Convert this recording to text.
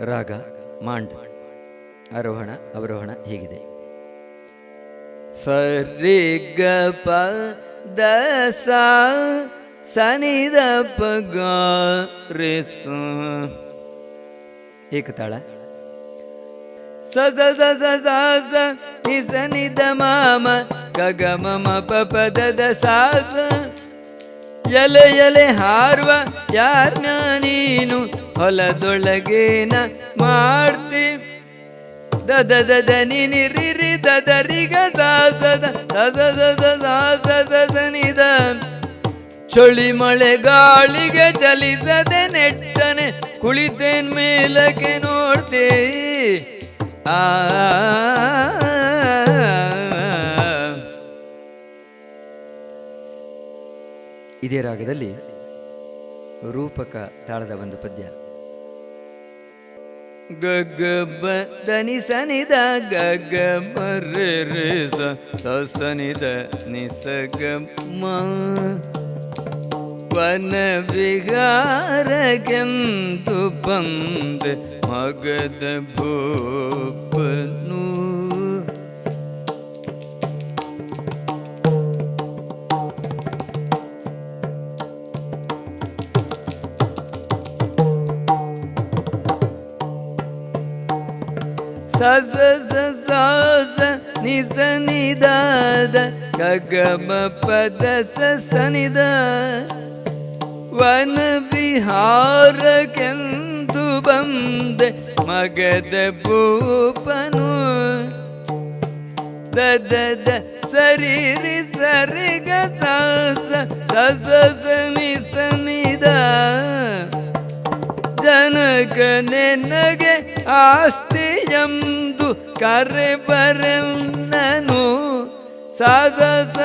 ರಾಗ, ಮಾಂಡ್, ಆರೋಹಣ, ಅವರೋಹಣ ಹೀಗಿದೆ. ಸರಿ ಗ ಪ ದ ಸ ಸನಿ ದ ಪ ಗ ರಿ ಸ ಏಕತಾಳ. ಸ ಸ ಸ ಸ ಸ ಸ ನಿ ಸ ನಿ ದ ಮ ಮ ಗ ಗ ಮ ಮ ಪ ಪ, ದ ದ, ಸ ಸ. ಯಲೆ ಯಲೆ ಹಾರುವ ಯಾರ್ನ ನೀನು ಹೊಲದೊಳಗೇನ ಮಾಡ್ತಿ ದದ ದದ ದ ದ ನಿ ನಿ ರಿ ರಿ ದ ದ ರಿ ಗ ಸ ಸ ದ ದ ದ ದ ದ ದ ಸ ಸ ಸ ನಿ ದ ಚಳಿ ಮಳೆ ಗಾಳಿಗೆ ಚಲಿಸದೆ ನೆಟ್ಟನೆ ಕುಳಿತೇನ್ ಮೇಲಕ್ಕೆ ನೋಡ್ತಿ ಆ ಇದೇ ರಾಗದಲ್ಲಿ ರೂಪಕ ತಾಳದ ಒಂದು ಪದ್ಯ ಗಗ ಬ ದನಿ ಸನಿದ ಗಗ ಮರೆ ರೇ ಸ ಸ ಸನಿದ ನಿ ಸ ಗ ಮ ವನ ವಿಹಾರಗೆಂದು ಬಂದೆ ಮಗದ ಭೂಪನು ಸ ಸ ಸ ಸ ಸ ನಿ ಸ ನಿ ದ ದ ಗ ಗ ಮ ಪ ದ ಸ ಸ ನಿ ದ ವನ ವಿಹಾರಕ್ಕೆಂದು ಬಂದೆ ಮಗದ ಭೂಪನು. ದ ದ ದ ಸರಿ ರಿ ಸರಿ ಗ ಸ ಸ ಸ ಸ ಸ ನಿ ಸ ನಿ ದ ಜನಕ ನೆನಗೆ ಆಸ್ತಿ ಎಂದು ಕರೆ ಬರೆನ್ನನು ಸಾಧ ಸ